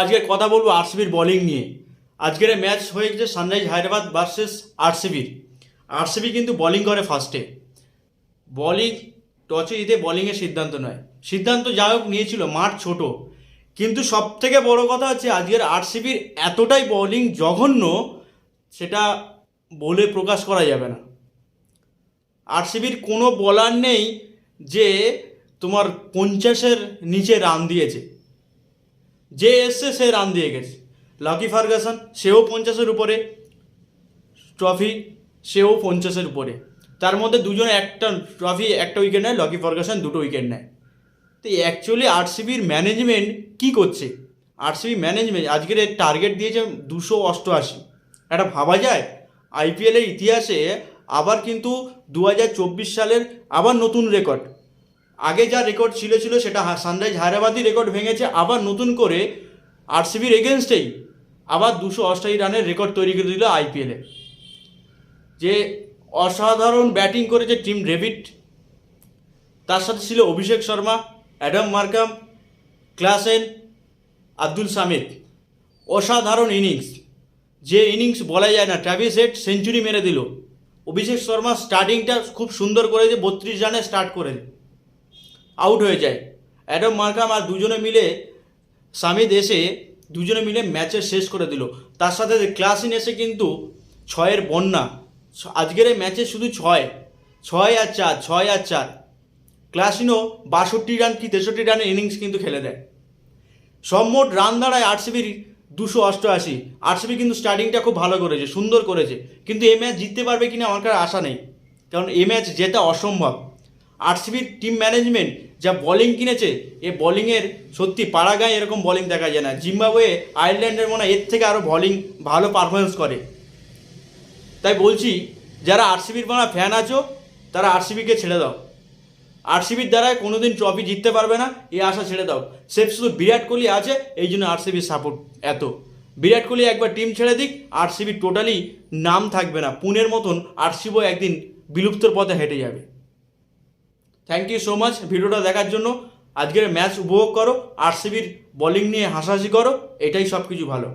আজকে কথা বলব আরসিবির বোলিং নিয়ে। আজকের ম্যাচ হয়ে গেছে সানরাইজ হায়দ্রাবাদ ভার্সেস আরসিবির আরসিবি কিন্তু বোলিং করে ফার্স্টে বোলিং টচে জিতে বোলিংয়ের সিদ্ধান্ত নয়। সিদ্ধান্ত যা হোক নিয়েছিল, মাঠ ছোট। কিন্তু সব থেকে বড় কথা হচ্ছে আজকের আরসিবির এতটাই বোলিং জঘন্য, সেটা বলে প্রকাশ করা যাবে না। আরসিবির কোনো বলার নেই যে তোমার পঞ্চাশের নিচে রান দিয়েছে। যে এসছে সে রান দিয়ে গেছে। লাকি ফার্গাসন সেও পঞ্চাশের উপরে। ট্রফি সেও পঞ্চাশের উপরে। তার মধ্যে দুজন একটা ট্রফি একটা উইকেট নেয়। লকি ফার্গাসন দুটো উইকেট নেয়। তো অ্যাকচুয়ালি আরসিবির ম্যানেজমেন্ট কী করছে? আরসিবি ম্যানেজমেন্ট আজকের টার্গেট দিয়েছে দুশো অষ্টআশি। এটা ভাবা যায়? আইপিএলের ইতিহাসে আবার কিন্তু দু হাজার চব্বিশ সালের আবার নতুন রেকর্ড আগে যা রেকর্ড ছিল ছিল সেটা সানরাইজ হায়দ্রাবাদই রেকর্ড ভেঙেছে, আবার নতুন করে আরসিবির এগেনস্টেই আবার দুশো অষ্টাশি রানের রেকর্ড তৈরি করে দিল আইপিএলে যে অসাধারণ ব্যাটিং করেছে টিম ডেভিড তার সাথে ছিল Abhishek Sharma, Adam Markram, Klaasen, Abdul Samad. অসাধারণ ইনিংস যে ইনিংস বলা যায় না ট্র্যাভিস হেড সেঞ্চুরি মেরে দিল। অভিষেক শর্মা স্টার্টিংটা খুব সুন্দর করে করেছে, বত্রিশ রানে স্টার্ট করে আউট হয়ে যায়। অ্যাডাম মার্কাম আর দুজনে মিলে সামিদ এসে দুজনে মিলে ম্যাচের শেষ করে দিল। তার সাথে ক্লাসিন এসে কিন্তু ছয়ের বন্যা। আজকের এই ম্যাচে শুধু ছয়। ছয় আর চার, ছয় আর চার। ক্লাসিনও বাষট্টি রান কি তেষট্টি রানের ইনিংস কিন্তু খেলে দেয়। সব মোট রান দাঁড়ায় আরসিবির দুশো অষ্টআশি। আরসিবি কিন্তু স্টার্টিংটা খুব ভালো করেছে, সুন্দর করেছে। কিন্তু এই ম্যাচ জিততে পারবে কিনা আমার কাছে আশা নেই। কারণ এই ম্যাচ জেতা অসম্ভব। আরসিবির টিম ম্যানেজমেন্ট যা বোলিং কিনেছে, এ বোলিংয়ের সত্যি পাড়াগাঁয়ে এরকম বলিং দেখা যায় না। জিম্বাবুয়ে আয়ারল্যান্ডের মনে এর থেকে আরও বলিং ভালো পারফরমেন্স করে। তাই বলছি, যারা আরসিবির বানা ফ্যান আছো, তারা আরসিবিকে ছেড়ে দাও। আরসিবির দ্বারায় কোনোদিন ট্রফি জিততে পারবে না, এই আশা ছেড়ে দাও। সেফ শুধু বিরাট কোহলি আছে, এই জন্য আরসিবির সাপোর্ট এত। বিরাট কোহলি একবার টিম ছেড়ে দিক আরসিবির টোটালি নাম থাকবে না। পুনের মতন আরসিবিও একদিন বিলুপ্তর পথে হেঁটে যাবে। থ্যাংক ইউ সো মাচ ভিডিওটা দেখার জন্য আজকের ম্যাচ উপভোগ করো। আরসিবির বলিং নিয়ে হাসাহাসি করো। এটাই সব কিছু ভালো।